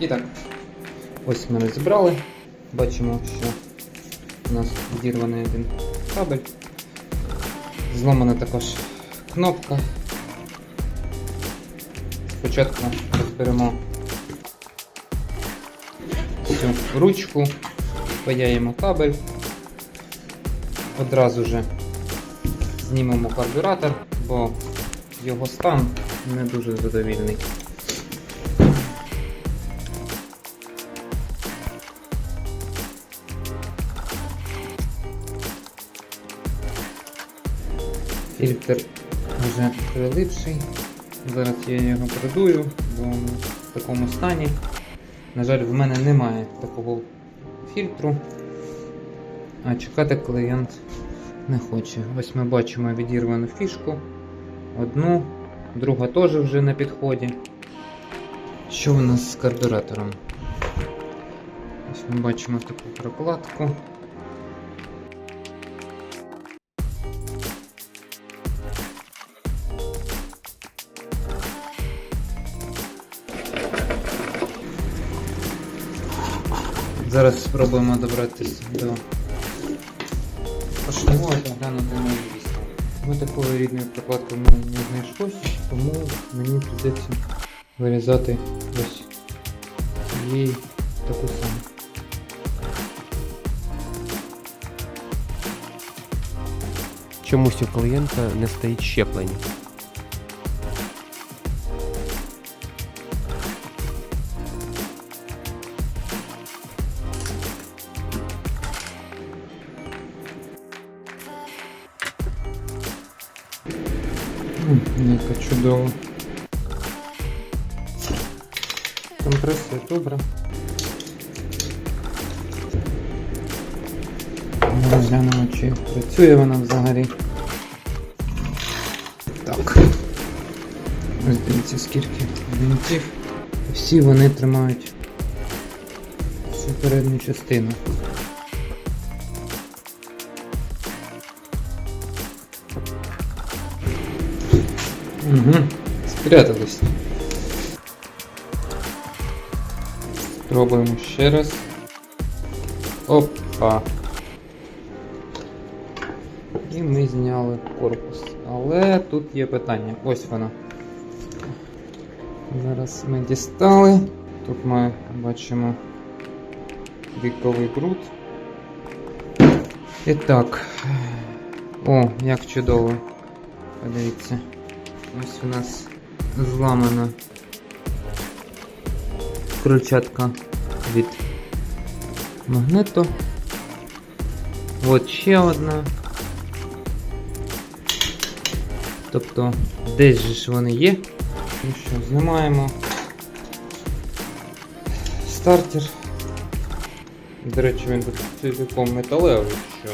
І так, ось ми розібрали. Бачимо, що у нас відірваний один кабель. Зломана також кнопка. Спочатку розберемо цю ручку, паяємо кабель, одразу же знімемо карбюратор, бо його стан не дуже задовільний. Фільтр вже прилипший. Зараз я його продую, бо в такому стані. На жаль, в мене немає такого фільтру. А чекати клієнт не хоче. Ось ми бачимо відірвану фішку. Одну, друга теж вже на підході. Що у нас з карбюратором? Ось ми бачимо таку прокладку. Зараз спробуємо добратися до поршневого та глянути на місце. Ось такої рідної прокладки в не знайшлося, тому мені прийдеться вирізати ось її таку саму. Чомусь у клієнта не стоїть щеплення. Чудова. Компресія добра. Ми Розглянемо, чи працює вона взагалі. Так. Ось дивіться, скільки гвинтів. Всі вони тримають цю передню частину. Угу. Спрятались. Спробуємо ще раз. Опа. І ми зняли корпус. Але тут є питання. Ось вона. Зараз ми дістали. Тут ми бачимо віковий бруд. І так. О, як чудово. Подивіться. Ось у нас зламана крильчатка від магнето. От ще одна. Тобто десь же ж вони є. Ну що, знімаємо стартер. До речі, він тут цілком металевий, що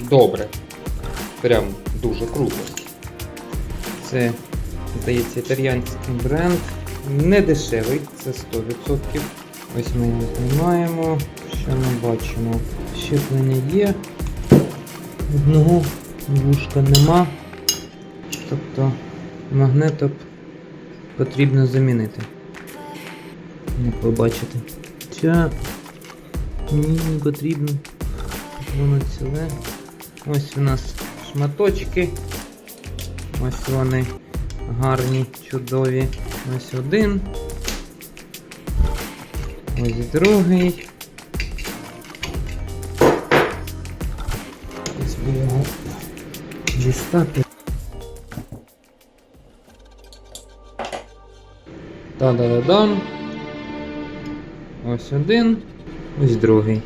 добре. Прям дуже круто. Це, здається, італійський бренд. Не дешевий, це 100%. Ось ми його знімаємо. Що ми бачимо? Щеплення є. Одного вушка нема. Тобто магнетоп потрібно замінити. Як ви бачите. Ця мені не потрібно. Воно ціле. Ось у нас шматочки. Ось вони гарні, чудові. Ось один. Ось другий. Ось його дістати. Та-да-да-дам. Ось один. Ось другий.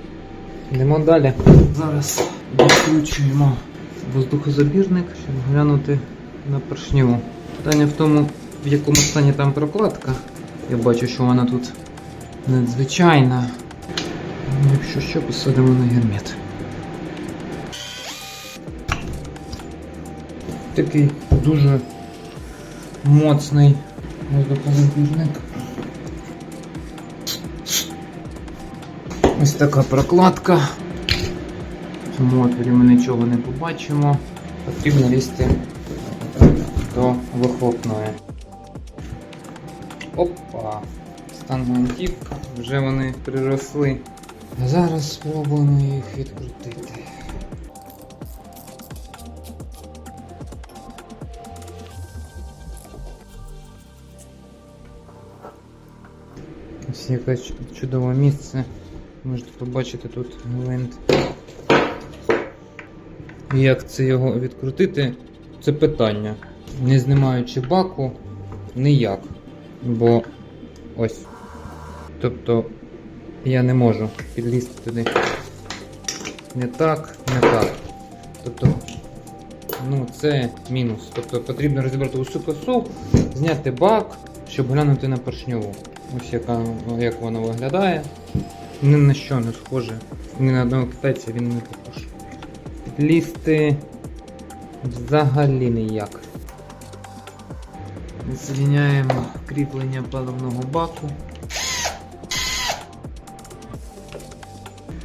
Йдемо далі. Зараз відключуємо воздухозабірник, щоб глянути на поршню. Питання в тому, в якому стані там прокладка. Я бачу, що вона тут надзвичайна. Якщо що, посадимо на гермет. Такий дуже моцний воздухозабірник. Ось така прокладка. В цьому отворі ми нічого не побачимо. Потрібно лізти до вихлопної. Опа! штангантів. Вже вони приросли. Зараз спробуємо їх відкрутити. Ось яке чудове місце. Можете побачити тут гвинт. Як це його відкрутити? Це питання. Не знімаючи баку, ніяк. Бо ось. Тобто я не можу підлізти туди. Не так, не так. Тобто, ну це мінус. Тобто потрібно розібрати усю косу, зняти бак, щоб глянути на поршньову. Ось яка, як воно виглядає. Ні на що не схоже. Ні на одного китайця він не похож. Підлізти взагалі ніяк. Зміняємо кріплення паливного баку.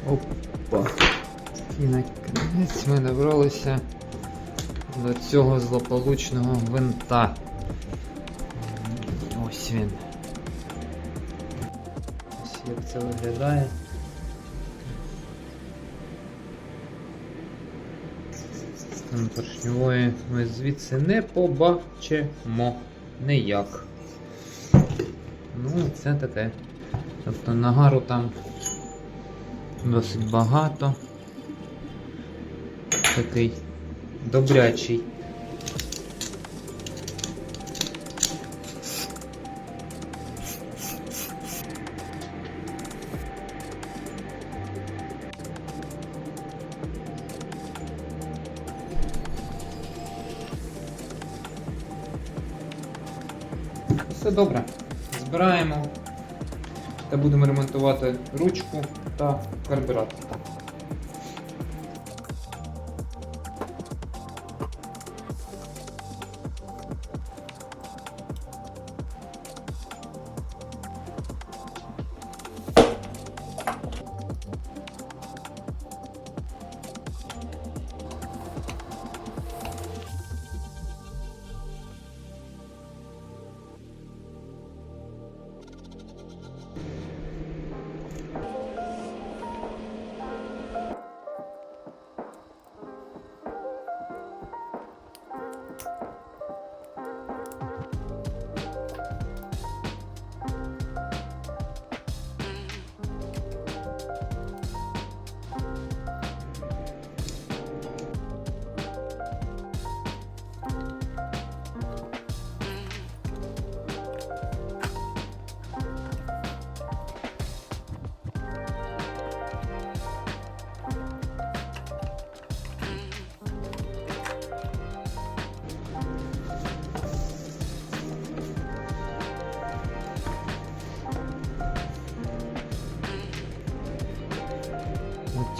Опа. І на кінець ми добралися до цього злополучного гвинта. Ось він. Ось як це виглядає. Поршньової ми звідси не побачимо ніяк. Ну, це таке. Тобто нагару там досить багато. Такий добрячий. Будемо ручку та карбюратор.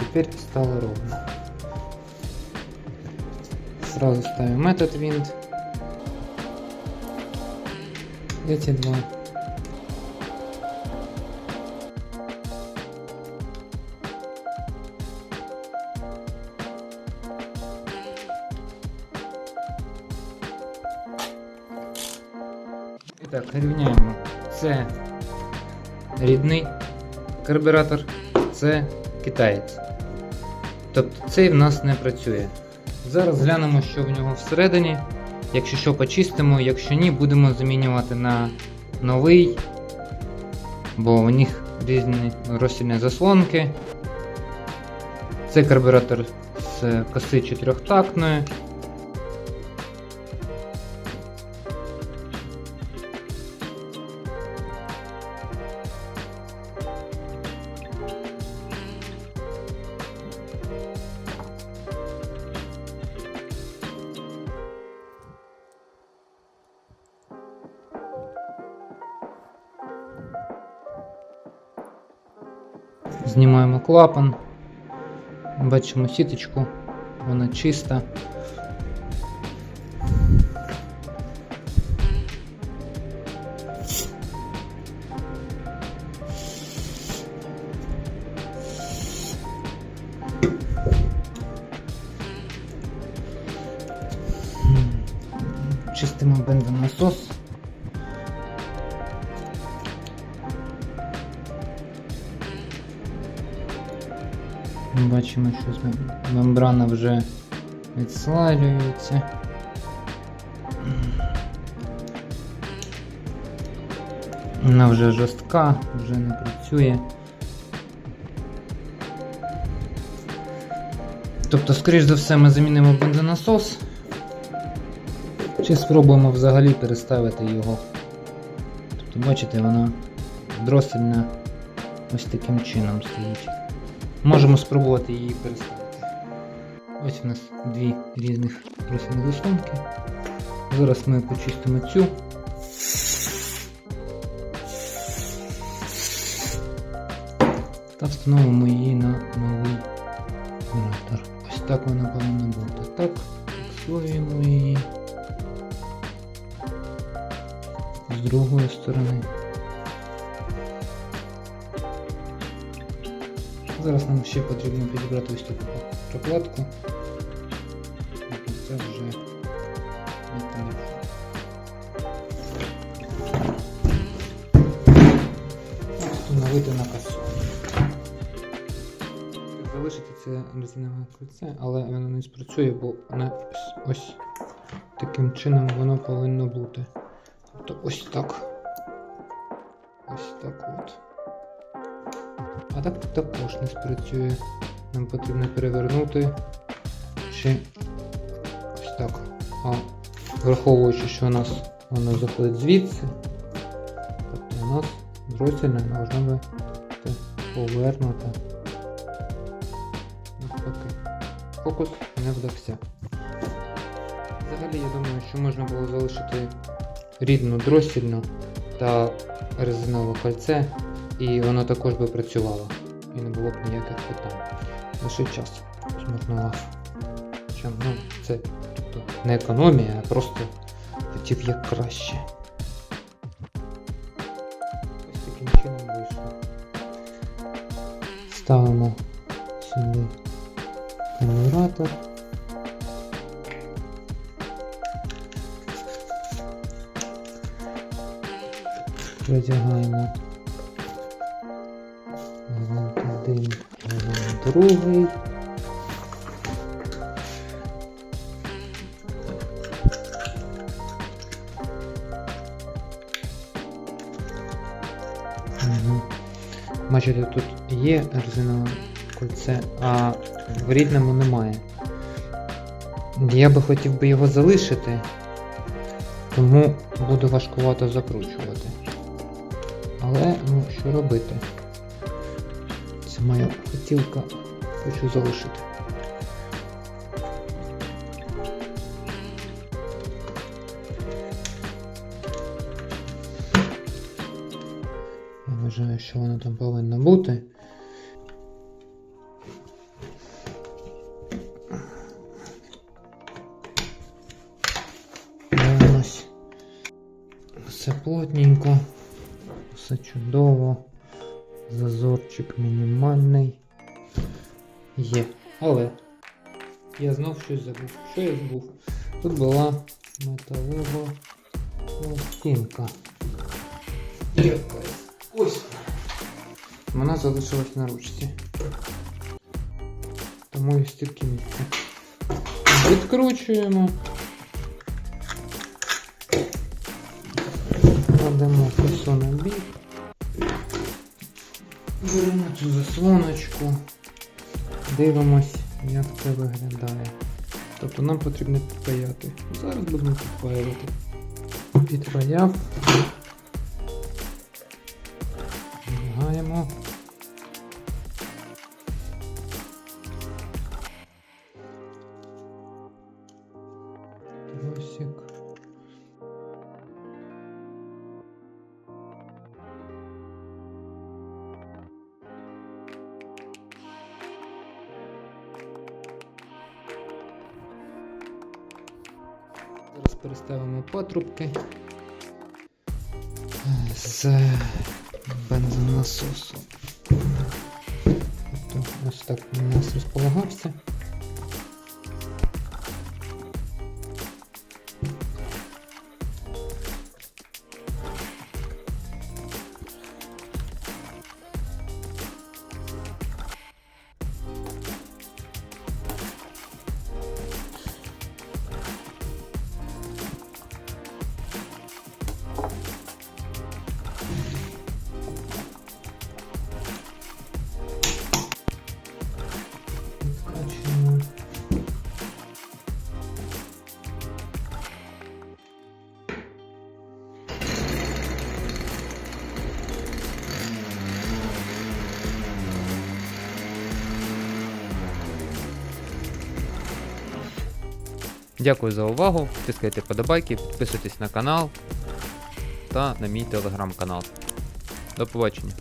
теперь стало ровно. Сразу ставим этот винт. Эти два. І так, рівняємо. Це рідний карбюратор, це китаєць. Тобто цей в нас не працює. Зараз глянемо, що в нього всередині. Якщо що, почистимо, якщо ні, будемо замінювати на новий, бо у них різні розсільні заслонки. Це карбюратор з коси чотирьохтактної. Знімаємо клапан. Бачимо сіточку, вона чиста. Чистимо бензонасос. Бачимо, що мембрана вже відслалюється. Вона вже жорстка, вже не працює. Тобто, скоріш за все, ми замінимо бензонасос. Чи спробуємо взагалі переставити його. Тобто, бачите, вона дросельна ось таким чином стоїть. Можемо спробувати її переставити. Ось у нас дві різних дросельні заслонки. Зараз ми почистимо цю. Та встановимо її на новий генератор. Ось так вона повинна бути. Так, фіксуємо її з другої сторони. Зараз нам ще потрібно підібрати ось таку прокладку. Це вже не. Встановити на касу. Залишити це резинове кільце, але воно не спрацює, бо ось, ось таким чином воно повинно бути. Тобто ось так. Ось так от. А так також не спрацює. Нам потрібно перевернути чи ось так. А враховуючи, що у нас воно заходить звідси, тобто у нас дросельна должна бути повернута. Навпаки. Фокус не вдався. Взагалі я думаю, що можна було залишити рідну дросільну та резинове кольце, і воно також би працювало. І не було б ніяких питань. Лише час змарнував. Чим, ну, це тобто, не економія, а просто хотів як краще. Ось таким чином вийшло. Ставимо сюди карбюратор. Продягаємо другий. Мгм. Бачите, тут є резинове кольце, а в рідному немає. Я би хотів би його залишити, тому буду важкувато закручувати. Але ну, що робити? Моя хотілка, хочу залишити. Я вважаю, що воно там повинно бути. Все плотненько, все чудово. Зазорчик мінімальний. Є. Але я знов щось забув. Що я забув? Тут була металева пластинка. Ось. Вона залишилась на ручці. Тому і стільки місця. Відкручуємо. Кладемо косу на бік. Беремо цю заслоночку. Дивимось, як це виглядає. Тобто нам потрібно підпаяти. Зараз будемо підпаювати. Підпаяв. Переставимо патрубки з бензонасосу. Тобто ось так у нас розполагався. Дякую за увагу. Тискайте подобайки, підписуйтесь на канал та на мій телеграм-канал. До побачення.